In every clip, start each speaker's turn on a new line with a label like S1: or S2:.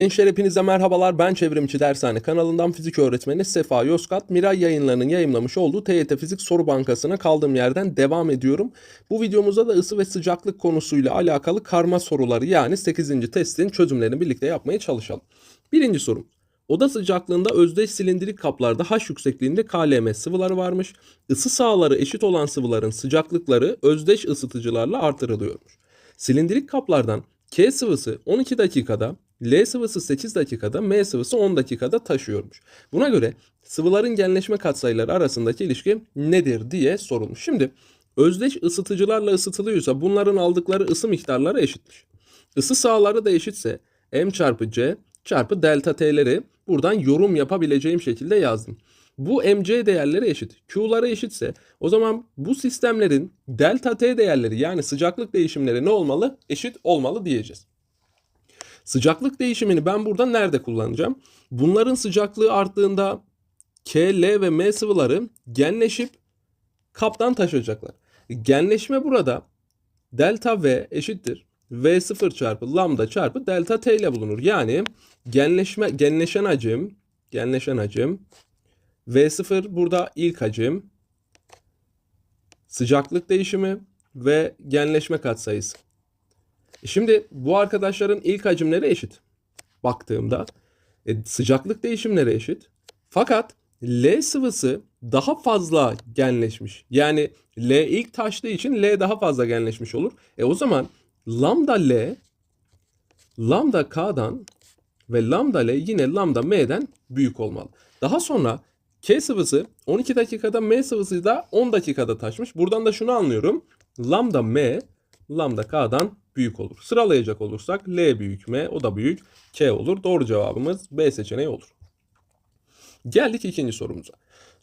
S1: Gençler hepinize merhabalar. Ben Çevrimçi Dershane kanalından fizik öğretmeni Sefa Yozgat. Miray yayınlarının yayımlamış olduğu TYT Fizik Soru Bankası'na kaldığım yerden devam ediyorum. Bu videomuzda da ısı ve sıcaklık konusuyla alakalı karma soruları yani 8. testin çözümlerini birlikte yapmaya çalışalım. Birinci sorum. Oda sıcaklığında özdeş silindirik kaplarda H yüksekliğinde KLM sıvıları varmış. Isı sahaları eşit olan sıvıların sıcaklıkları özdeş ısıtıcılarla artırılıyormuş. Silindirik kaplardan K sıvısı 12 dakikada, L sıvısı 8 dakikada, M sıvısı 10 dakikada taşıyormuş. Buna göre sıvıların genleşme katsayıları arasındaki ilişki nedir diye sorulmuş. Şimdi özdeş ısıtıcılarla ısıtılıyorsa bunların aldıkları ısı miktarları eşitmiş. Isı sahaları da eşitse M çarpı C çarpı delta T'leri buradan yorum yapabileceğim şekilde yazdım. Bu MC değerleri eşit. Q'ları eşitse o zaman bu sistemlerin delta T değerleri yani sıcaklık değişimleri ne olmalı? Eşit olmalı diyeceğiz. Sıcaklık değişimini ben burada nerede kullanacağım? Bunların sıcaklığı arttığında K, L ve M sıvıları genleşip kaptan taşıyacaklar. Genleşme burada delta V eşittir. V0 çarpı lambda çarpı delta T ile bulunur. Yani genleşme genleşen hacim genleşen hacim V0 burada ilk hacim sıcaklık değişimi ve genleşme katsayısı. Şimdi bu arkadaşların ilk hacimleri eşit. Baktığımda e, sıcaklık değişimleri eşit. Fakat L sıvısı daha fazla genleşmiş. Yani L ilk taştığı için L daha fazla genleşmiş olur. E o zaman lambda L lambda K'dan ve lambda L yine lambda M'den büyük olmalı. Daha sonra K sıvısı 12 dakikada M sıvısı da 10 dakikada taşmış. Buradan da şunu anlıyorum. Lambda M lambda K'dan büyük olur. Sıralayacak olursak L büyük M o da büyük K olur. Doğru cevabımız B seçeneği olur. Geldik ikinci sorumuza.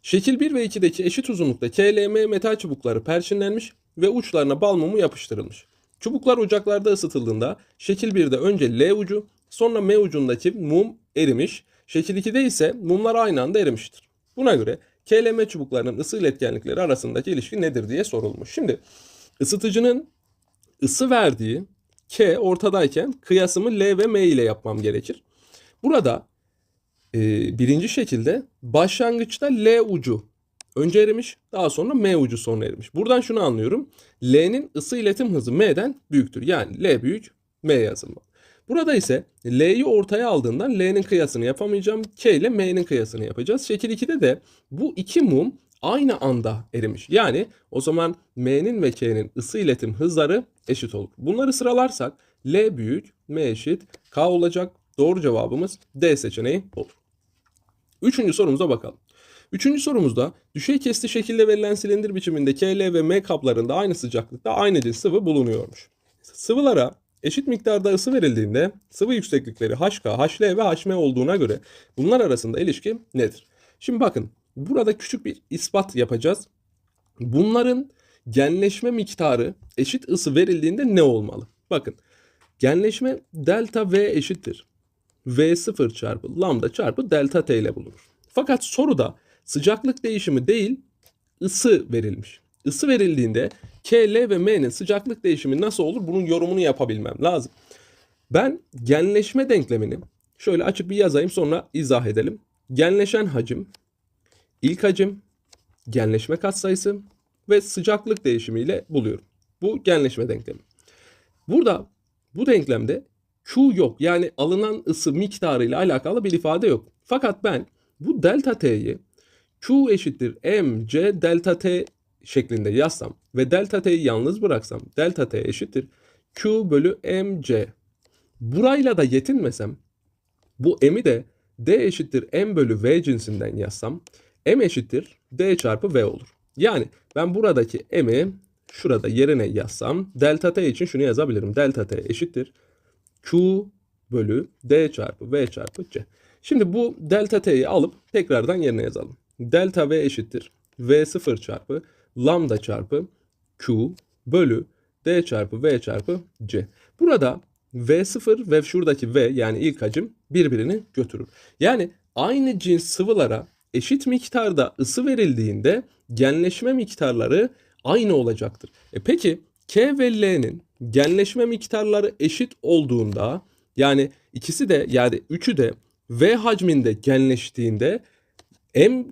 S1: Şekil 1 ve 2'deki eşit uzunlukta KLM metal çubukları perçinlenmiş ve uçlarına bal mumu yapıştırılmış. Çubuklar ocaklarda ısıtıldığında şekil 1'de önce L ucu sonra M ucundaki mum erimiş. Şekil 2'de ise mumlar aynı anda erimiştir. Buna göre KLM çubuklarının ısı iletkenlikleri arasındaki ilişki nedir diye sorulmuş. Şimdi ısıtıcının ısı verdiği K ortadayken kıyasımı L ve M ile yapmam gerekir. Burada e, birinci şekilde başlangıçta L ucu önce erimiş daha sonra M ucu sonra erimiş. Buradan şunu anlıyorum. L'nin ısı iletim hızı M'den büyüktür. Yani L büyük M yazılmalı. Burada ise L'yi ortaya aldığından L'nin kıyasını yapamayacağım. K ile M'nin kıyasını yapacağız. Şekil 2'de de bu iki mum aynı anda erimiş. Yani o zaman M'nin ve K'nin ısı iletim hızları eşit olur. Bunları sıralarsak L büyük, M eşit, K olacak. Doğru cevabımız D seçeneği olur. Üçüncü sorumuza bakalım. Üçüncü sorumuzda düşey kesti şekilde verilen silindir biçiminde KL ve M kaplarında aynı sıcaklıkta aynı cins sıvı bulunuyormuş. Sıvılara eşit miktarda ısı verildiğinde sıvı yükseklikleri HK, HL ve HM olduğuna göre bunlar arasında ilişki nedir? Şimdi bakın burada küçük bir ispat yapacağız. Bunların genleşme miktarı eşit ısı verildiğinde ne olmalı? Bakın genleşme delta V eşittir. V0 çarpı lambda çarpı delta T ile bulunur. Fakat soruda sıcaklık değişimi değil ısı verilmiş. Isı verildiğinde K, L ve M'nin sıcaklık değişimi nasıl olur bunun yorumunu yapabilmem lazım. Ben genleşme denklemini şöyle açık bir yazayım sonra izah edelim. Genleşen hacim, ilk hacim, genleşme katsayısı ve sıcaklık değişimiyle buluyorum. Bu genleşme denklemi. Burada bu denklemde Q yok. Yani alınan ısı miktarı ile alakalı bir ifade yok. Fakat ben bu delta T'yi Q eşittir mc delta T şeklinde yazsam ve delta T'yi yalnız bıraksam delta T eşittir Q bölü mc. Burayla da yetinmesem bu m'i de D eşittir m bölü v cinsinden yazsam m eşittir D çarpı v olur. Yani ben buradaki m'i şurada yerine yazsam delta T için şunu yazabilirim. Delta T eşittir Q bölü D çarpı V çarpı C. Şimdi bu delta T'yi alıp tekrardan yerine yazalım. Delta V eşittir. V0 çarpı lambda çarpı Q bölü D çarpı V çarpı C. Burada V0 ve şuradaki V yani ilk hacim birbirini götürür. Yani aynı cins sıvılara eşit miktarda ısı verildiğinde genleşme miktarları aynı olacaktır. E peki K ve L'nin genleşme miktarları eşit olduğunda Yani ikisi de yani üçü de V hacminde genleştiğinde M,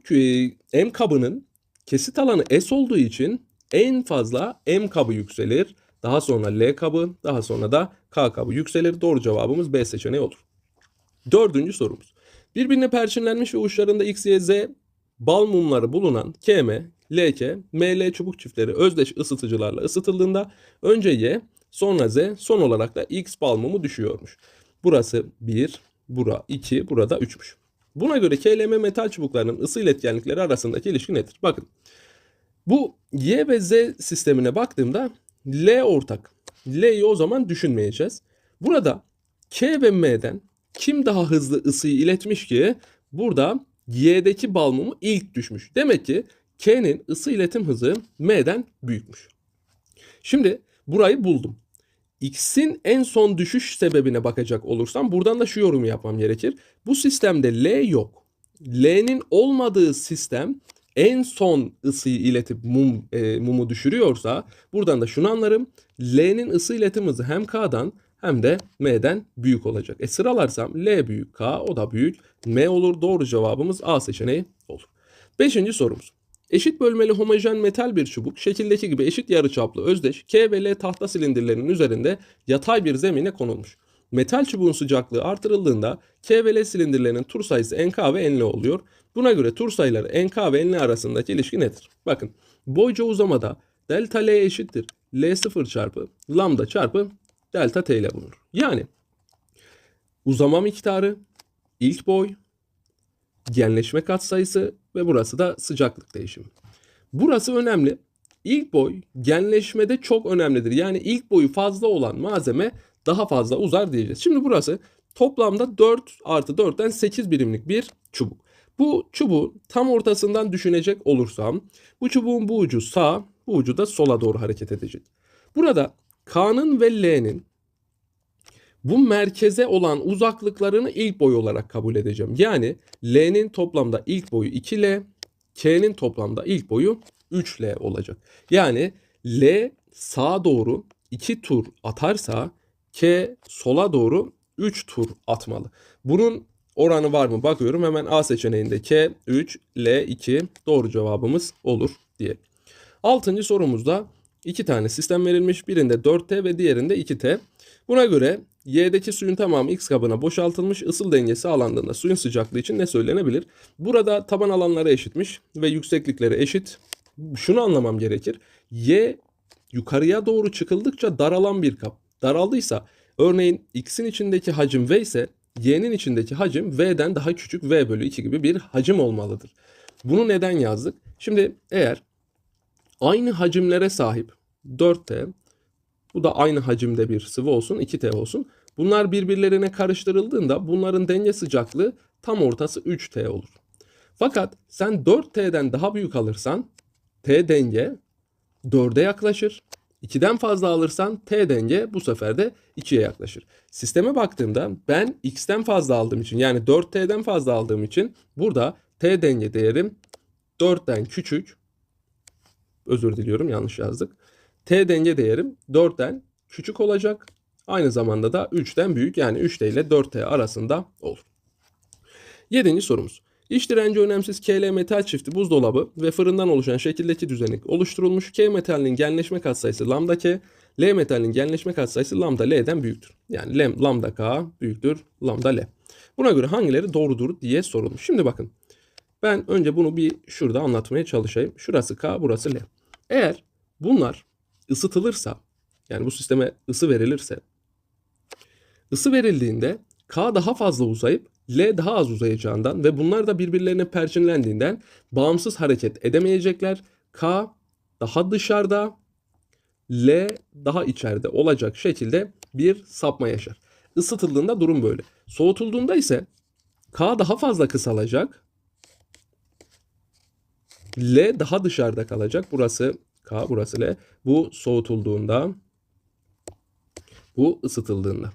S1: M kabının kesit alanı S olduğu için en fazla M kabı yükselir. Daha sonra L kabı, daha sonra da K kabı yükselir. Doğru cevabımız B seçeneği olur. Dördüncü sorumuz. Birbirine perçinlenmiş ve uçlarında X, Y, Z bal mumları bulunan KM, LK, ML çubuk çiftleri özdeş ısıtıcılarla ısıtıldığında önce Y, sonra Z, son olarak da X bal mumu düşüyormuş. Burası 1, bura 2, burada 3'müş. Buna göre KLM metal çubuklarının ısı iletkenlikleri arasındaki ilişki nedir? Bakın. Bu Y ve Z sistemine baktığımda L ortak. L'yi o zaman düşünmeyeceğiz. Burada K ve M'den kim daha hızlı ısıyı iletmiş ki burada Y'deki bal mumu ilk düşmüş. Demek ki K'nin ısı iletim hızı M'den büyükmüş. Şimdi burayı buldum. X'in en son düşüş sebebine bakacak olursam buradan da şu yorumu yapmam gerekir. Bu sistemde L yok. L'nin olmadığı sistem en son ısıyı iletip mum e, mumu düşürüyorsa buradan da şunu anlarım. L'nin ısı iletim hızı hem K'dan hem de M'den büyük olacak. E sıralarsam L büyük K o da büyük M olur. Doğru cevabımız A seçeneği olur. Beşinci sorumuz. Eşit bölmeli homojen metal bir çubuk şekildeki gibi eşit yarıçaplı özdeş K ve L tahta silindirlerinin üzerinde yatay bir zemine konulmuş. Metal çubuğun sıcaklığı artırıldığında K ve L silindirlerinin tur sayısı NK ve NL oluyor. Buna göre tur sayıları NK ve NL arasındaki ilişki nedir? Bakın boyca uzamada delta L eşittir L0 çarpı lambda çarpı delta T ile bulunur. Yani uzama miktarı, ilk boy, genleşme katsayısı ve burası da sıcaklık değişimi. Burası önemli. İlk boy genleşmede çok önemlidir. Yani ilk boyu fazla olan malzeme daha fazla uzar diyeceğiz. Şimdi burası toplamda 4 artı 4'ten 8 birimlik bir çubuk. Bu çubuğu tam ortasından düşünecek olursam bu çubuğun bu ucu sağ, bu ucu da sola doğru hareket edecek. Burada K'nın ve L'nin bu merkeze olan uzaklıklarını ilk boy olarak kabul edeceğim. Yani L'nin toplamda ilk boyu 2L, K'nin toplamda ilk boyu 3L olacak. Yani L sağa doğru 2 tur atarsa K sola doğru 3 tur atmalı. Bunun oranı var mı bakıyorum. Hemen A seçeneğinde K 3, L 2 doğru cevabımız olur diye. Altıncı sorumuzda iki tane sistem verilmiş. Birinde 4T ve diğerinde 2T. Buna göre Y'deki suyun tamamı X kabına boşaltılmış. Isıl dengesi sağlandığında suyun sıcaklığı için ne söylenebilir? Burada taban alanları eşitmiş ve yükseklikleri eşit. Şunu anlamam gerekir. Y yukarıya doğru çıkıldıkça daralan bir kap. Daraldıysa örneğin X'in içindeki hacim V ise Y'nin içindeki hacim V'den daha küçük V bölü 2 gibi bir hacim olmalıdır. Bunu neden yazdık? Şimdi eğer aynı hacimlere sahip 4T bu da aynı hacimde bir sıvı olsun 2T olsun. Bunlar birbirlerine karıştırıldığında bunların denge sıcaklığı tam ortası 3T olur. Fakat sen 4T'den daha büyük alırsan T denge 4'e yaklaşır. 2'den fazla alırsan T denge bu sefer de 2'ye yaklaşır. Sisteme baktığımda ben X'ten fazla aldığım için yani 4T'den fazla aldığım için burada T denge değerim 4'ten küçük özür diliyorum yanlış yazdık. T denge değerim 4'ten küçük olacak. Aynı zamanda da 3'ten büyük yani 3T ile 4T arasında olur. Yedinci sorumuz. İş direnci önemsiz KL metal çifti buzdolabı ve fırından oluşan şekildeki düzenek oluşturulmuş. K metalinin genleşme katsayısı lambda K, L metalinin genleşme katsayısı lambda L'den büyüktür. Yani lambda K büyüktür lambda L. Buna göre hangileri doğrudur diye sorulmuş. Şimdi bakın ben önce bunu bir şurada anlatmaya çalışayım. Şurası K burası L. Eğer bunlar ısıtılırsa yani bu sisteme ısı verilirse ısı verildiğinde K daha fazla uzayıp L daha az uzayacağından ve bunlar da birbirlerine perçinlendiğinden bağımsız hareket edemeyecekler. K daha dışarıda, L daha içeride olacak şekilde bir sapma yaşar. Isıtıldığında durum böyle. Soğutulduğunda ise K daha fazla kısalacak. L daha dışarıda kalacak. Burası K, burası L. Bu soğutulduğunda, bu ısıtıldığında.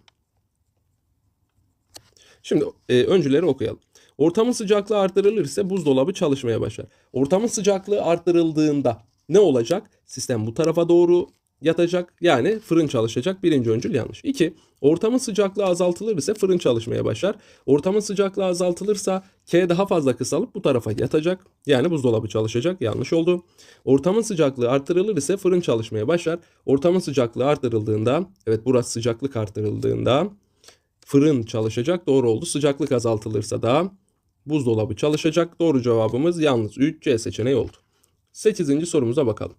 S1: Şimdi e, öncüleri okuyalım. Ortamın sıcaklığı artırılırsa buzdolabı çalışmaya başlar. Ortamın sıcaklığı arttırıldığında ne olacak? Sistem bu tarafa doğru yatacak. Yani fırın çalışacak. Birinci öncül yanlış. 2. Ortamın sıcaklığı azaltılır ise fırın çalışmaya başlar. Ortamın sıcaklığı azaltılırsa K daha fazla kısalıp bu tarafa yatacak. Yani buzdolabı çalışacak. Yanlış oldu. Ortamın sıcaklığı artırılır ise fırın çalışmaya başlar. Ortamın sıcaklığı artırıldığında, evet burası sıcaklık artırıldığında fırın çalışacak. Doğru oldu. Sıcaklık azaltılırsa da buzdolabı çalışacak. Doğru cevabımız yalnız 3 C seçeneği oldu. 8. sorumuza bakalım.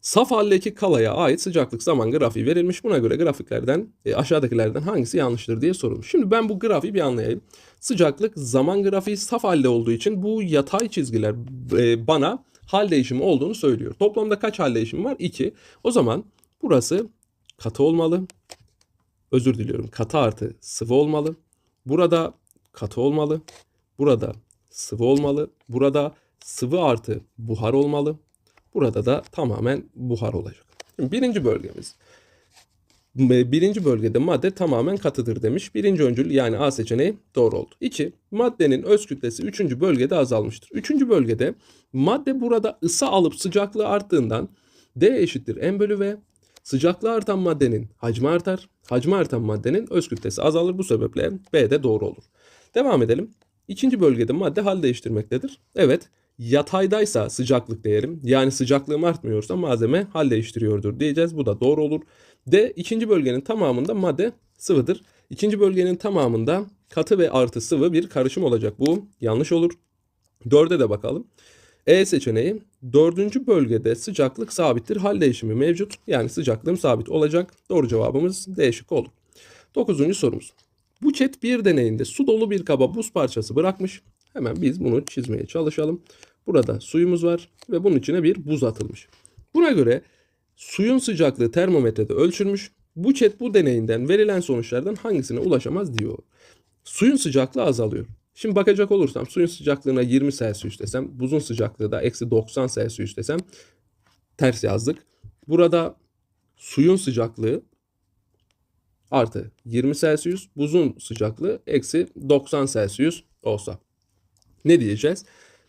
S1: Saf haldeki kalaya ait sıcaklık zaman grafiği verilmiş. Buna göre grafiklerden e, aşağıdakilerden hangisi yanlıştır diye sorulmuş. Şimdi ben bu grafiği bir anlayayım. Sıcaklık zaman grafiği saf halde olduğu için bu yatay çizgiler e, bana hal değişimi olduğunu söylüyor. Toplamda kaç hal değişimi var? 2. O zaman burası katı olmalı. Özür diliyorum. Katı artı sıvı olmalı. Burada katı olmalı. Burada sıvı olmalı. Burada sıvı artı buhar olmalı. Burada da tamamen buhar olacak. Şimdi birinci bölgemiz. Birinci bölgede madde tamamen katıdır demiş. Birinci öncül yani A seçeneği doğru oldu. 2. Maddenin öz kütlesi üçüncü bölgede azalmıştır. Üçüncü bölgede madde burada ısı alıp sıcaklığı arttığından D eşittir M bölü V. Sıcaklığı artan maddenin hacmi artar. Hacmi artan maddenin öz kütlesi azalır. Bu sebeple B de doğru olur. Devam edelim. İkinci bölgede madde hal değiştirmektedir. Evet yataydaysa sıcaklık değerim yani sıcaklığım artmıyorsa malzeme hal değiştiriyordur diyeceğiz. Bu da doğru olur. D ikinci bölgenin tamamında madde sıvıdır. İkinci bölgenin tamamında katı ve artı sıvı bir karışım olacak. Bu yanlış olur. Dörde de bakalım. E seçeneği dördüncü bölgede sıcaklık sabittir. Hal değişimi mevcut. Yani sıcaklığım sabit olacak. Doğru cevabımız D şıkkı olur. Dokuzuncu sorumuz. Buçet bir deneyinde su dolu bir kaba buz parçası bırakmış. Hemen biz bunu çizmeye çalışalım. Burada suyumuz var ve bunun içine bir buz atılmış. Buna göre suyun sıcaklığı termometrede ölçülmüş. Bu chat bu deneyinden verilen sonuçlardan hangisine ulaşamaz diyor. Suyun sıcaklığı azalıyor. Şimdi bakacak olursam suyun sıcaklığına 20 Celsius desem, buzun sıcaklığı da eksi 90 Celsius desem ters yazdık. Burada suyun sıcaklığı artı 20 Celsius, buzun sıcaklığı eksi 90 Celsius olsa. Ne diyeceğiz?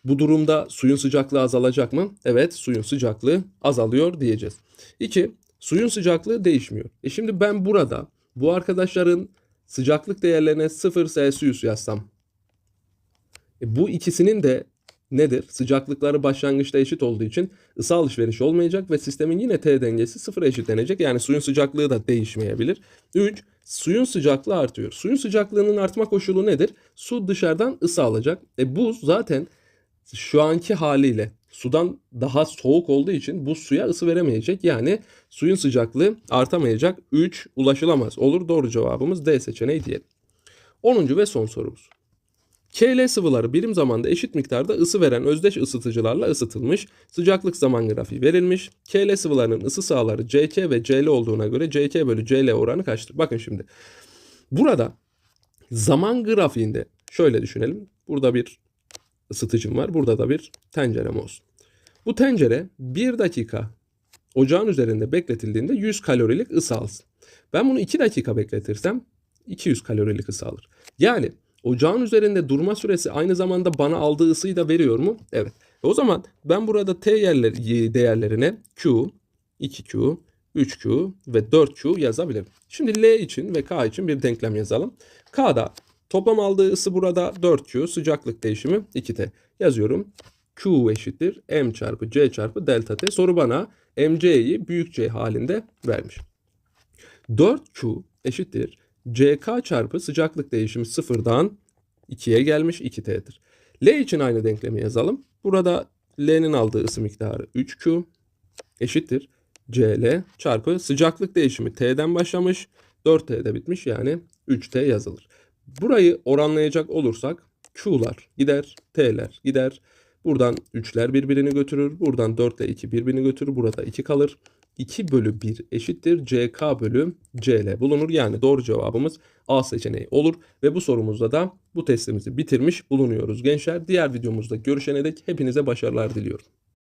S1: Bu durumda suyun sıcaklığı azalacak mı? Evet suyun sıcaklığı azalıyor diyeceğiz. 2. Suyun sıcaklığı değişmiyor. E şimdi ben burada bu arkadaşların sıcaklık değerlerine 0 Celsius yazsam. E bu ikisinin de nedir? Sıcaklıkları başlangıçta eşit olduğu için ısı alışverişi olmayacak ve sistemin yine T dengesi sıfıra eşitlenecek. Yani suyun sıcaklığı da değişmeyebilir. 3. Suyun sıcaklığı artıyor. Suyun sıcaklığının artma koşulu nedir? Su dışarıdan ısı alacak. E buz zaten şu anki haliyle sudan daha soğuk olduğu için bu suya ısı veremeyecek. Yani suyun sıcaklığı artamayacak. 3 ulaşılamaz. Olur doğru cevabımız D seçeneği diyelim. 10. ve son sorumuz. KL sıvıları birim zamanda eşit miktarda ısı veren özdeş ısıtıcılarla ısıtılmış. Sıcaklık zaman grafiği verilmiş. KL sıvılarının ısı sahaları CK ve CL olduğuna göre CK bölü CL oranı kaçtır? Bakın şimdi. Burada zaman grafiğinde şöyle düşünelim. Burada bir ısıtıcım var. Burada da bir tencerem olsun. Bu tencere 1 dakika ocağın üzerinde bekletildiğinde 100 kalorilik ısı alsın. Ben bunu 2 dakika bekletirsem 200 kalorilik ısı alır. Yani ocağın üzerinde durma süresi aynı zamanda bana aldığı ısıyı da veriyor mu? Evet. E o zaman ben burada T yerleri, değerlerine Q, 2Q, 3Q ve 4Q yazabilirim. Şimdi L için ve K için bir denklem yazalım. K'da toplam aldığı ısı burada 4Q, sıcaklık değişimi 2T. Yazıyorum. Q eşittir M çarpı C çarpı delta T. Soru bana MC'yi büyük C halinde vermiş. 4Q eşittir CK çarpı sıcaklık değişimi sıfırdan 2'ye gelmiş 2T'dir. L için aynı denklemi yazalım. Burada L'nin aldığı ısı miktarı 3Q eşittir. CL çarpı sıcaklık değişimi T'den başlamış 4T'de bitmiş yani 3T yazılır. Burayı oranlayacak olursak Q'lar gider, T'ler gider. Buradan 3'ler birbirini götürür. Buradan 4 ile 2 birbirini götürür. Burada 2 kalır. 2 bölü 1 eşittir CK bölü CL bulunur. Yani doğru cevabımız A seçeneği olur. Ve bu sorumuzda da bu testimizi bitirmiş bulunuyoruz gençler. Diğer videomuzda görüşene dek hepinize başarılar diliyorum.